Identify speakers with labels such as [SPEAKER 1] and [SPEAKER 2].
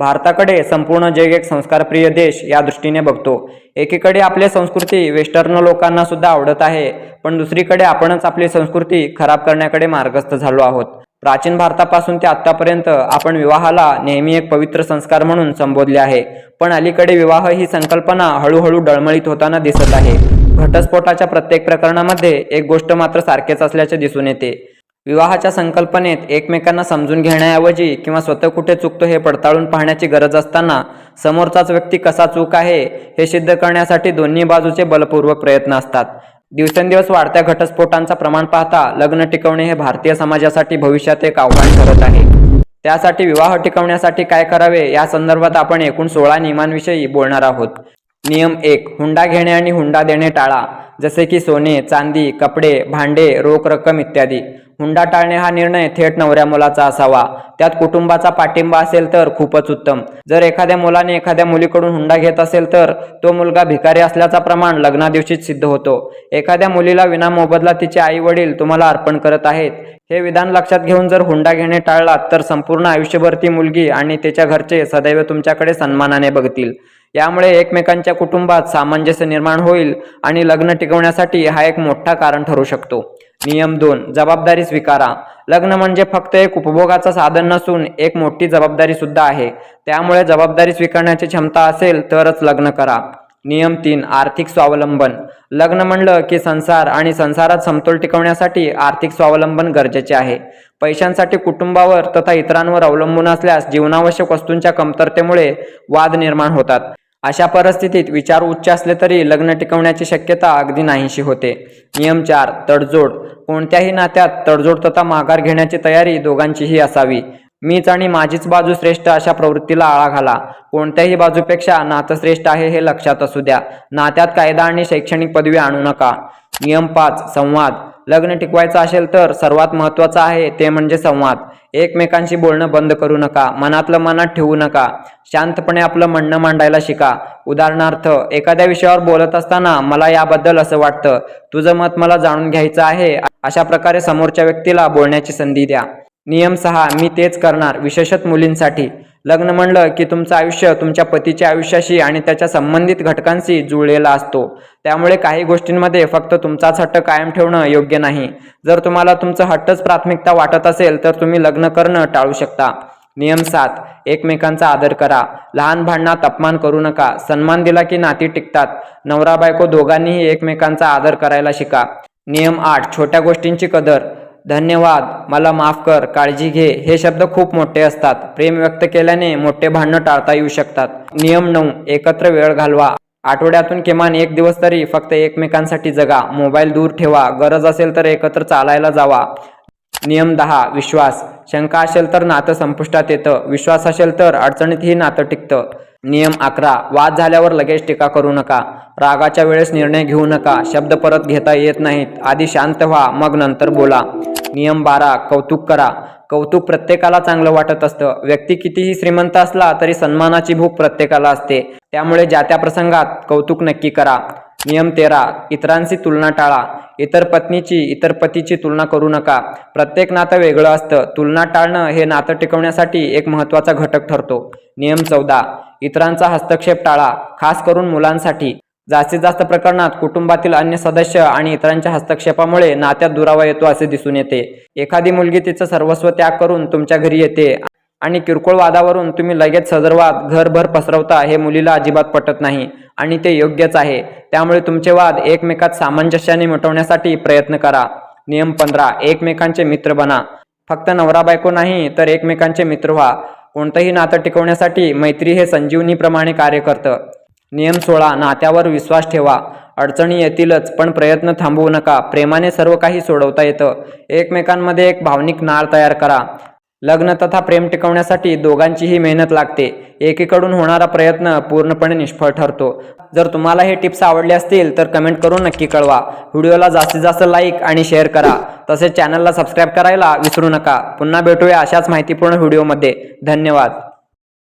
[SPEAKER 1] भारताकडे संपूर्ण जग एक संस्कारप्रिय देश या दृष्टीने बघतो. एकीकडे आपली संस्कृती वेस्टर्न लोकांना सुद्धा आवडत आहे पण दुसरीकडे आपणच आपली संस्कृती खराब करण्याकडे मार्गस्थ झालो आहोत. प्राचीन भारतापासून ते आतापर्यंत आपण विवाहाला नेहमी एक पवित्र संस्कार म्हणून संबोधले आहे. पण अलीकडे विवाह ही संकल्पना हळूहळू डळमळीत होताना दिसत आहे. घटस्फोटाच्या प्रत्येक प्रकरणामध्ये एक गोष्ट मात्र सारखेच असल्याचे दिसून येते. विवाहाच्या संकल्पनेत एकमेकांना समजून घेण्याऐवजी किंवा स्वतः कुठे चुकतो हे पडताळून पाहण्याची गरज असताना समोरचाच व्यक्ती कसा चूक आहे हे सिद्ध करण्यासाठी दोन्ही बाजूचे बलपूर्वक प्रयत्न असतात. दिवसेंदिवस वाढत्या घटस्फोटांचा प्रमाण पाहता लग्न टिकवणे हे भारतीय समाजासाठी भविष्यात एक आव्हान ठरत आहे. त्यासाठी विवाह टिकवण्यासाठी काय करावे या संदर्भात आपण एकूण सोळा नियमांविषयी बोलणार आहोत. नियम एक हुंडा घेणे आणि हुंडा देणे टाळा जसे की सोने चांदी कपडे भांडे रोख रक्कम इत्यादी. हुंडा टाळणे हा निर्णय थेट नवऱ्या मुलाचा असावा. त्यात कुटुंबाचा पाठिंबा असेल तर खूपच उत्तम. जर एखाद्या मुलाने एखाद्या मुलीकडून हुंडा घेत असेल तर तो मुलगा भिकारी असल्याचा प्रमाण लग्नादिवशीच सिद्ध होतो. एखाद्या मुलीला विना मोबदला तिचे आई वडील तुम्हाला अर्पण करत आहेत. हे विधान लक्षात घेऊन जर हुंडा घेणे टाळलात तर संपूर्ण आयुष्यभर ती मुलगी आणि तिच्या घरचे सदैव तुमच्याकडे सन्मानाने बघतील. यामुळे एकमेकांच्या कुटुंबात सामंजस्य निर्माण होईल आणि लग्न टिकवण्यासाठी हा एक मोठा कारण ठरू शकतो. नियम दोन जबाबदारी स्वीकारा. लग्न म्हणजे फक्त एक उपभोगाचं साधन नसून एक मोठी जबाबदारी सुद्धा आहे. त्यामुळे जबाबदारी स्वीकारण्याची क्षमता असेल तरच लग्न करा. नियम तीन आर्थिक स्वावलंबन. लग्न म्हणलं की संसार आणि संसारात समतोल टिकवण्यासाठी आर्थिक स्वावलंबन गरजेचे आहे. पैशांसाठी कुटुंबावर तथा इतरांवर अवलंबून असल्यास जीवनावश्यक वस्तूंच्या कमतरतेमुळे वाद निर्माण होतात. अशा परिस्थितीत विचार उच्च असले तरी लग्न टिकवण्याची शक्यता अगदी नाहीशी होते. नियम चार तडजोड. कोणत्याही नात्यात तडजोड तथा माघार घेण्याची तयारी दोघांचीही असावी. मीच आणि माझीच बाजू श्रेष्ठ अशा प्रवृत्तीला आळा घाला. कोणत्याही बाजूपेक्षा नातं श्रेष्ठ आहे हे लक्षात असू द्या. नात्यात कायदा आणि शैक्षणिक पदवी आणू नका. नियम पाच संवाद. लग्न टिकवायचं असेल तर सर्वात महत्त्वाचं आहे ते म्हणजे संवाद. एकमेकांशी बोलणं बंद करू नका. मनातलं मनात ठेवू नका. शांतपणे आपलं म्हणणं मांडायला शिका. उदाहरणार्थ एखाद्या विषयावर बोलत असताना मला याबद्दल असं वाटतं. तुझं मत मला जाणून घ्यायचं आहे. अशा प्रकारे समोरच्या व्यक्तीला बोलण्याची संधी द्या. नियम सहा मी तेच करणार विशेषत मुलींसाठी. लग्न म्हणलं की तुमचं आयुष्य तुमच्या पतीच्या आयुष्याशी आणि त्याच्या संबंधित घटकांशी जुळलेला असतो. त्यामुळे काही गोष्टींमध्ये फक्त तुमचाच हट्ट कायम ठेवणं योग्य नाही. जर तुम्हाला तुमचं हट्टच प्राथमिकता वाटत असेल तर तुम्ही लग्न करणं टाळू शकता. नियम सात एकमेकांचा आदर करा. लहान भांडणात अपमान करू नका. सन्मान दिला की नाती टिकतात. नवरा बायको दोघांनीही एकमेकांचा आदर करायला शिका. नियम आठ छोट्या गोष्टींची कदर. धन्यवाद. मला माफ कर काळजी घे. हे शब्द खूप मोठे असतात. प्रेम व्यक्त केल्याने मोठे भांडणं टाळता येऊ शकतात. नियम नऊ एकत्र वेळ घालवा. आठवड्यातून किमान एक दिवस तरी फक्त एकमेकांसाठी जगा. मोबाईल दूर ठेवा. गरज असेल तर एकत्र चालायला जावा. नियम दहा विश्वास. शंका असेल तर नातं संपुष्टात येतं. विश्वास असेल तर अडचणीतही नातं टिकतं. नियम अकरा. वाद झाल्यावर लगेच टीका करू नका. रागाच्या वेळेस निर्णय घेऊ नका. शब्द परत घेता येत नाहीत. आधी शांत व्हा मग नंतर बोला. नियम बारा. कौतुक करा. कौतुक प्रत्येकाला चांगलं वाटत असतं. व्यक्ती कितीही श्रीमंत असला तरी सन्मानाची भूक प्रत्येकाला असते. त्यामुळे ज्या त्या प्रसंगात कौतुक नक्की करा. नियम तेरा इतरांची तुलना टाळा. इतर पत्नीची इतर पतीची तुलना करू नका. प्रत्येक नातं वेगळं असतं. तुलना टाळणं हे नातं टिकवण्यासाठी एक महत्त्वाचा घटक ठरतो. नियम चौदा इतरांचा हस्तक्षेप टाळा खास करून मुलांसाठी. जास्तीत जास्त प्रकरणात कुटुंबातील अन्य सदस्य आणि इतरांच्या हस्तक्षेपामुळे नात्यात दुरावा येतो असे दिसून येते. एखादी मुलगी तिचं सर्वस्व त्याग करून तुमच्या घरी येते. आणि किरकोळ वादावरून तुम्ही लगेच सजरवाद घरभर पसरवता हे मुलीला अजिबात पटत नाही आणि ते योग्यच आहे. त्यामुळे तुमचे वाद एकमेकात सामंजस्याने मिटवण्यासाठी प्रयत्न करा. नियम पंधरा एकमेकांचे मित्र बना. फक्त नवरा बायको नाही तर एकमेकांचे मित्र व्हा. कोणतंही नातं टिकवण्यासाठी मैत्री हे संजीवनीप्रमाणे कार्य करतं. नियम सोळा नात्यावर विश्वास ठेवा. अडचणी येतीलच पण प्रयत्न थांबवू नका. प्रेमाने सर्व काही सोडवता येतं. एकमेकांमध्ये एक भावनिक नाळ तयार करा. लग्न तथा प्रेम टिकवण्यासाठी दोघांचीही मेहनत लागते. एकीकडून होणारा प्रयत्न पूर्णपणे निष्फळ ठरतो. जर तुम्हाला हे टिप्स आवडले असतील तर कमेंट करून नक्की कळवा. व्हिडिओला जास्तीत जास्त लाईक आणि शेअर करा. तसेच चॅनलला सबस्क्राईब करायला विसरू नका. पुन्हा भेटूया अशाच माहितीपूर्ण व्हिडिओमध्ये. धन्यवाद.